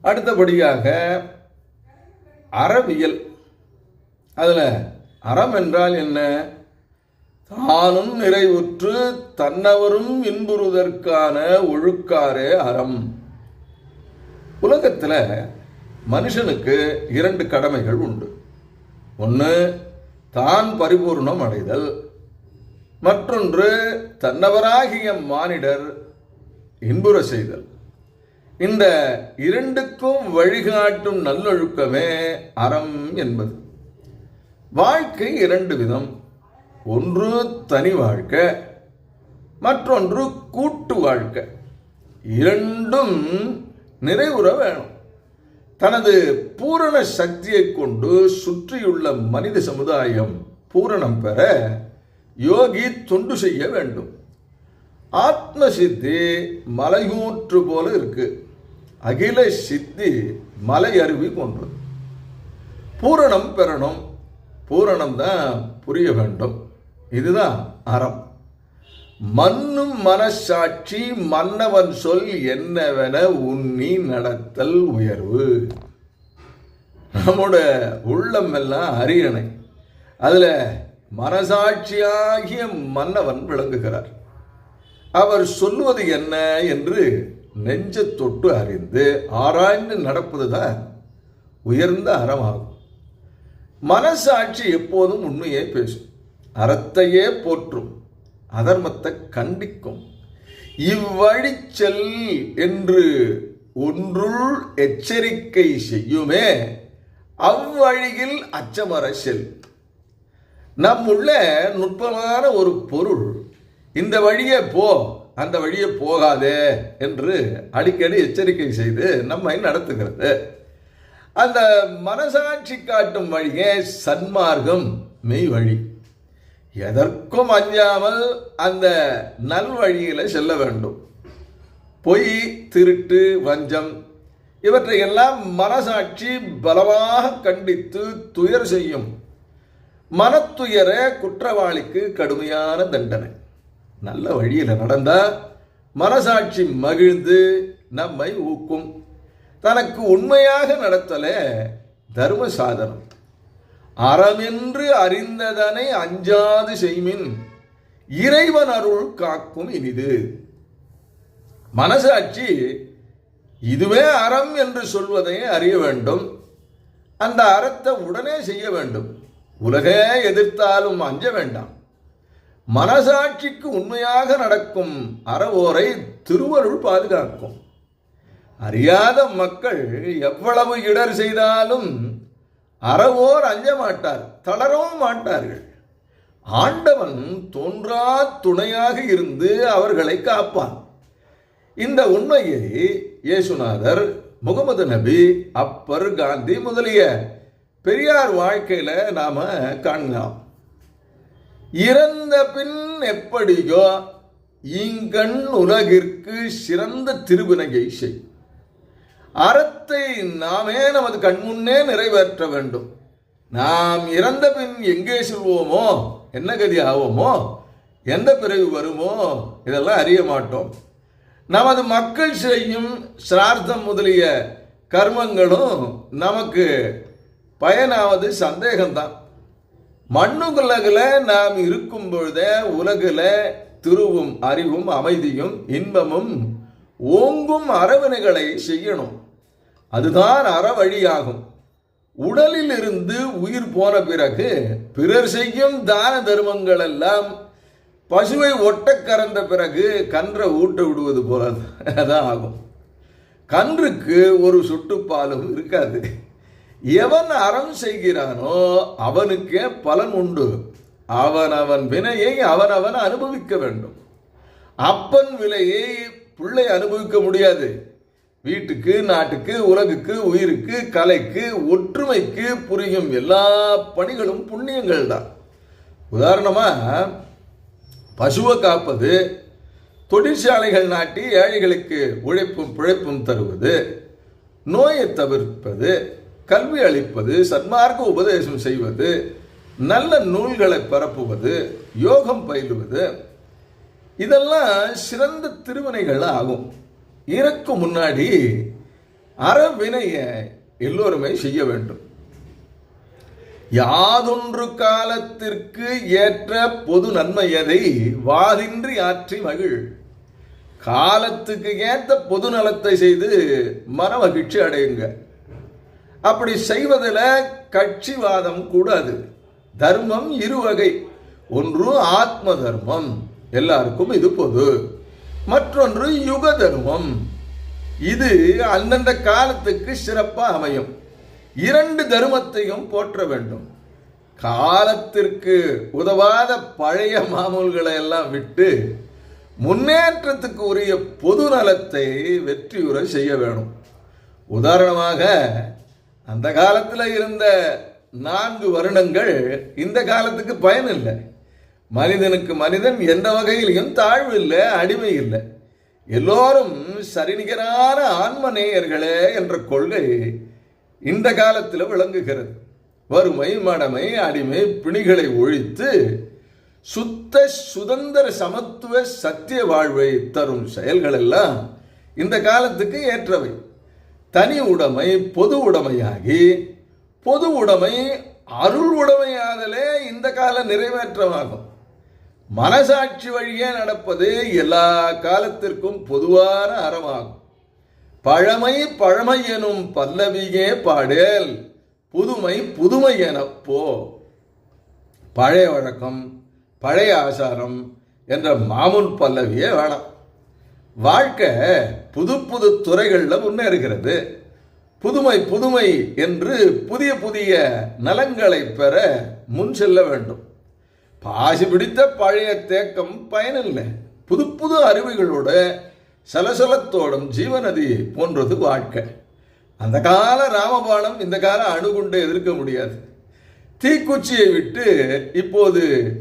அடுத்தபடியாக அறவியல். அதில் அறம் என்றால் என்ன? தானும் நிறைவுற்று தன்னவரும் இன்புறுவதற்கான ஒழுக்காரே அறம். உலகத்தில் மனுஷனுக்கு இரண்டு கடமைகள் உண்டு. ஒன்று தான் பரிபூர்ணம் அடைதல். மற்றொன்று தன்னவராகிய மானிடர் இன்புற செய்தல். இந்த இரண்டுக்கும் வழிகாட்டும் நல்லொழுக்கமே அறம் என்பது. வாழ்க்கை இரண்டு விதம். ஒன்று தனி வாழ்க்கை மற்றொன்று கூட்டு வாழ்க்கை. இரண்டும் நிறைவுற வேணும். தனது பூரண சக்தியை கொண்டு சுற்றியுள்ள மனித சமுதாயம் பூரணம் பெற யோகி தொண்டு செய்ய வேண்டும். ஆத்ம சித்தி மலையூற்று போல இருக்குது அகில சித்தி மலை அருவி போன்றது பூரணம் பெறணும். பூரணம் தான் புரிய வேண்டும். இதுதான் அறம். மண்ணும் மனசாட்சி மன்னவன் சொல் என்னவென உன்னி நடத்தல் உயர்வு. நம்மோட உள்ளம் எல்லாம் அரியணை. அதில் மனசாட்சியாகிய மன்னவன் விளங்குகிறார். அவர் சொல்வது என்ன என்று நெஞ்ச தொட்டு அறிந்து ஆராய்ந்து நடப்பதுதான் உயர்ந்த அறமாகும். மனசாட்சி எப்போதும் உண்மையே பேசும். அறத்தையே போற்றும். அதர்மத்தை கண்டிக்கும். இவ்வழி செல் என்று ஒன்றுள் எச்சரிக்கை செய்யுமே அவ்வழியில் அச்சமர செல். நம்முள்ள நுட்பமான ஒரு பொருள் இந்த வழியே போ. அந்த வழியே போகாதே என்று அடிக்கடி எச்சரிக்கை செய்து நம்மை நடத்துகிறது. அந்த மனசாட்சி காட்டும் வழியே சன்மார்க்கம் மெய் வழி. எதற்கும் அஞ்சாமல் அந்த நல்வழியில் செல்ல வேண்டும். பொய் திருட்டு வஞ்சம் இவற்றையெல்லாம் மனசாட்சி பலமாக கண்டித்து துயர் செய்யும் மனத்துயர குற்றவாளிக்கு கடுமையான தண்டனை. நல்ல வழியில் நடந்தா மனசாட்சி மகிழ்ந்து நம்மை ஊக்கும். தனக்கு உண்மையாக நடத்தலே தர்ம சாதனம். அறமென்று அறிந்ததனை அஞ்சாது செய்மின். இறைவன் அருள் காக்கும் இனிது. மனசாட்சி இதுவே அறம் என்று சொல்வதை அறிய வேண்டும். அந்த அறத்தை உடனே செய்ய வேண்டும். உலகே எதிர்த்தாலும் அஞ்ச வேண்டாம். மனசாட்சிக்கு உண்மையாக நடக்கும் அறவோரை திருவருள் பாதுகாக்கும். அறியாத மக்கள் எவ்வளவு இடர் செய்தாலும் அறவோர் அஞ்ச மாட்டார் தளரவும் மாட்டார்கள். ஆண்டவன் தோன்றா துணையாக இருந்து அவர்களை காப்பான். இந்த உண்மையை இயேசுநாதர் முகமது நபி அப்பர் காந்தி முதலிய பெரியார் வாழ்க்கையில நாம காணலாம் இறந்த பின் எப்படியோ இங்கண் உலகிற்கு சிறந்த திருவினையை செய். அறத்தை நாமே நமது கண்முன்னே நிறைவேற்ற வேண்டும். நாம் இறந்த பின் எங்கே செல்வோமோ என்ன கதி ஆவோமோ எந்த பிறகு வருமோ இதெல்லாம் அறிய மாட்டோம். நமது மக்கள் செய்யும் சிரார்த்தம் முதலிய கர்மங்களும் நமக்கு பயனாவது சந்தேகம்தான். மண்ணுலகில் நாம் இருக்கும் பொழுதே உலகில் திருவும் அறிவும் அமைதியும் இன்பமும் ஓங்கும் அறவினைகளை செய்யணும். அதுதான் அறவழியாகும் உடலில் இருந்து உயிர் போன பிறகு பிறர் செய்யும் தான தர்மங்கள் எல்லாம் பசுவை ஒட்ட கறந்த பிறகு கன்றை ஊட்ட விடுவது போல தான் ஆகும். கன்றுக்கு ஒரு சுட்டுப்பாலும் இருக்காது. எவன் அறம் செய்கிறானோ அவனுக்கே பலன் உண்டு. அவன் அவன் வினையை அவனவன் அனுபவிக்க வேண்டும். அப்பன் விலையை பிள்ளை அனுபவிக்க முடியாது. வீட்டுக்கு நாட்டுக்கு உலகுக்கு உயிருக்கு கலைக்கு ஒற்றுமைக்கு புரியும் எல்லா பணிகளும் புண்ணியங்கள் தான் உதாரணமாக பசுவை காப்பது தொழிற்சாலைகள் நாட்டி ஏழைகளுக்கு உழைப்பும் பிழைப்பும் தருவது நோயை தவிர்ப்பது கல்வி அளிப்பது சன்மார்க்க உபதேசம் செய்வது நல்ல நூல்களை பரப்புவது யோகம் பயிலுவது இதெல்லாம் சிறந்த திருவினைகள் ஆகும். இறக்கும் முன்னாடி அறவினையை எல்லோருமே செய்ய வேண்டும். யாதொன்று காலத்திற்கு ஏற்ற பொது நன்மையதை வாதின்றி ஆற்றி மகிழ். காலத்துக்கு ஏற்ற பொது நலத்தை செய்து மன மகிழ்ச்சி அடையுங்க. அப்படி செய்வதில் கட்சிவாதம் கூடாது. தர்மம் இருவகை. ஒன்று ஆத்ம தர்மம் எல்லாருக்கும் இது பொது. மற்றொன்று யுக தர்மம் இது அந்தந்த காலத்துக்கு சிறப்பாக அமையும். இரண்டு தர்மத்தையும் போற்ற வேண்டும். காலத்திற்கு உதவாத பழைய மாமூல்களை எல்லாம் விட்டு முன்னேற்றத்துக்கு உரிய பொது நலத்தை வெற்றியுற செய்ய வேணும். உதாரணமாக அந்த காலத்தில் இருந்த நான்கு வருடங்கள் இந்த காலத்துக்கு பயன் இல்லை. மனிதனுக்கு மனிதன் எந்த வகையிலையும் தாழ்வு இல்லை அடிமை இல்லை. எல்லோரும் சரிநிகரான ஆன்ம நேயர்களே என்ற கொள்கை இந்த காலத்தில் விளங்குகிறது. வறுமை மடமை அடிமை பிணிகளை ஒழித்து சுத்த சுதந்திர சமத்துவ சத்திய வாழ்வை தரும் செயல்கள் எல்லாம் இந்த காலத்துக்கு ஏற்றவை. தனி உடைமை பொது உடைமையாகி பொது உடைமை அருள் உடைமையாதலே இந்த கால நிறைவேற்றமாகும். மனசாட்சி வழியே நடப்பது எல்லா காலத்திற்கும் பொதுவான அறமாகும். பழமை பழமை எனும் பல்லவியே பாடேல் புதுமை புதுமை எனப்போ பழைய வழக்கம் பழைய ஆசாரம் என்ற மாமூல் பல்லவியே வேணாம். வாழ்க்கை புது புது துறைகளில் முன்னேறுகிறது. புதுமை புதுமை என்று புதிய புதிய நலங்களை பெற முன் செல்ல வேண்டும். பாசி பிடித்த பழைய தேக்கம் பயனில்லை. புது புது அருவிகளோட சலசலத்தோடும் ஜீவநதி போன்றது வாழ்க்கை. அந்த கால ராமபாணம் இந்த கால அணுகுண்டை எதிர்க்க முடியாது. தீக்குச்சியை விட்டு இப்போது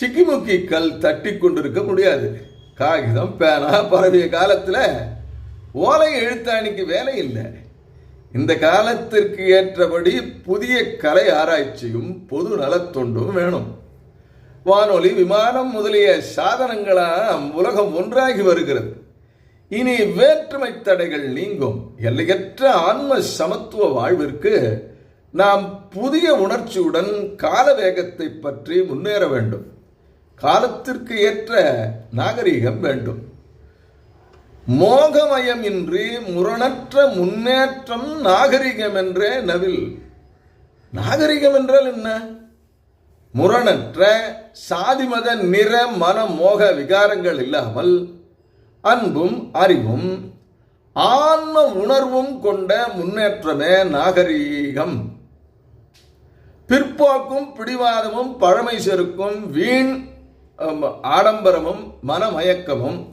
சிக்கிமுக்கி கல் தட்டி கொண்டிருக்க முடியாது. காகிதம் பேனா பரவிய காலத்தில் ஓலை எழுத்தாணிக்கு வேலை இல்லை. இந்த காலத்திற்கு ஏற்றபடி புதிய கலை ஆராய்ச்சியும் பொது நலத்தொண்டும் வேணும். வானொலி விமானம் முதலிய சாதனங்களால் உலகம் ஒன்றாகி வருகிறது. இனி வேற்றுமை தடைகள் நீங்கும். எல்லையற்ற ஆன்ம சமத்துவ வாழ்விற்கு நாம் புதிய உணர்ச்சியுடன் கால வேகத்தை பற்றி முன்னேற வேண்டும். காலத்திற்கு ஏற்ற நாகரிகம் வேண்டும். மோகமயம் இன்றி முரணற்ற முன்னேற்றம் நாகரிகம் என்றே நவில். நாகரிகம் என்றால் என்ன? முரணற்ற சாதிமத நிற மன மோக விகாரங்கள் இல்லாமல் அன்பும் அறிவும் ஆன்ம உணர்வும் கொண்ட முன்னேற்றமே நாகரீகம். பிற்போக்கும் பிடிவாதமும் பழமை செருக்கும் வீண் ஆடம்பரமும் மனமயக்கமும்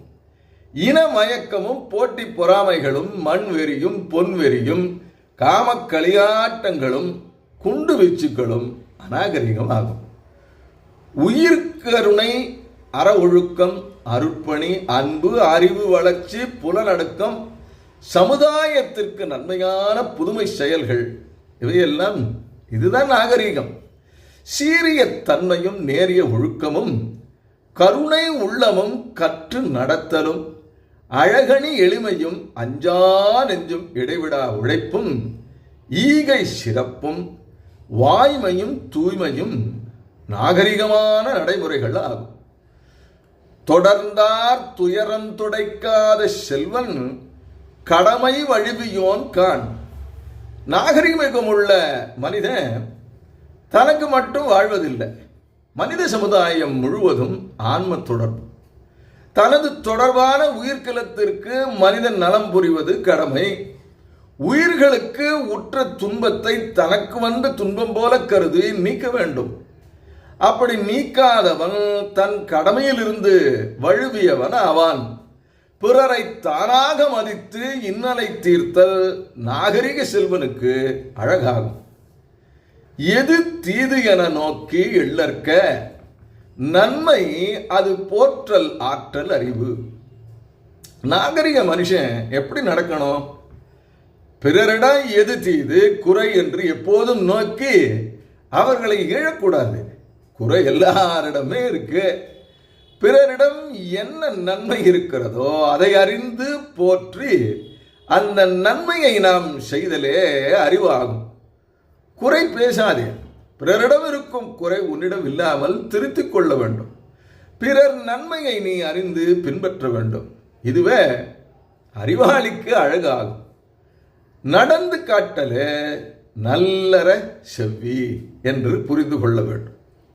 இனமயக்கமும் போட்டி பொறாமைகளும் மண்வெறியும் பொன்வெறியும் காமக்களியாட்டங்களும் குண்டு வீச்சுக்களும் அநாகரிகமாகும். உயிர்கருணை அற ஒழுக்கம் அருட்பணி அன்பு அறிவு வளர்ச்சி புலனடக்கம் சமுதாயத்திற்கு நன்மையான புதுமை செயல்கள் இவையெல்லாம் இதுதான் நாகரீகம். சீரிய தன்மையும் நேரிய ஒழுக்கமும் கருணை உள்ளமும் கற்று நடத்தலும் அழகணி எளிமையும் அஞ்சா நெஞ்சும் இடைவிடா உழைப்பும் ஈகை சிறப்பும் வாய்மையும் தூய்மையும் நாகரிகமான நடைமுறைகள் ஆகும். தொடர்ந்தார் துயரம் துடைக்காத செல்வன் கடமை வழுவியோன் கான். நாகரிகமிகமுள்ள மனிதன் தனக்கு மட்டும் வாழ்வதில்லை. மனித சமுதாயம் முழுவதும் ஆன்ம தொடர்பு. தனது தொடர்பான உயிர்கலத்திற்கு மனிதன் நலம் புரிவது கடமை. உயிர்களுக்கு உற்ற துன்பத்தை தனக்கு வந்த துன்பம் போல கருதி நீக்க வேண்டும். அப்படி நீக்காதவன் தன் கடமையிலிருந்து வழுவியவன் ஆவான். பிறரை தானாக மதித்து இன்னலை தீர்த்தல் நாகரிக செல்வனுக்கு அழகாகும். எது தீது என நோக்கி எள்ளற்க? நன்மை அது போற்றல் ஆற்றல் அறிவு. நாகரிக மனுஷன் எப்படி நடக்கணும்? பிறரிடம் எது தீது? குறை என்று எப்போதும் நோக்கி அவர்களை இழக்கூடாது குறை எல்லாரிடமே இருக்கு. பிறரிடம் என்ன நன்மை இருக்கிறதோ அதை அறிந்து போற்றி அந்த நன்மையை நாம் செய்தலே அறிவாகும். குறை பேசாதே. பிறரிடம் இருக்கும் குறை உன்னிடம் இல்லாமல் திருத்திக் கொள்ள வேண்டும். பிறர் நன்மையை நீ அறிந்து பின்பற்ற வேண்டும். இதுவே அறிவாளிக்கு அழகாகும். நடந்து காட்டலே நல்லற செவ்வி என்று புரிந்து கொள்ள வேண்டும்.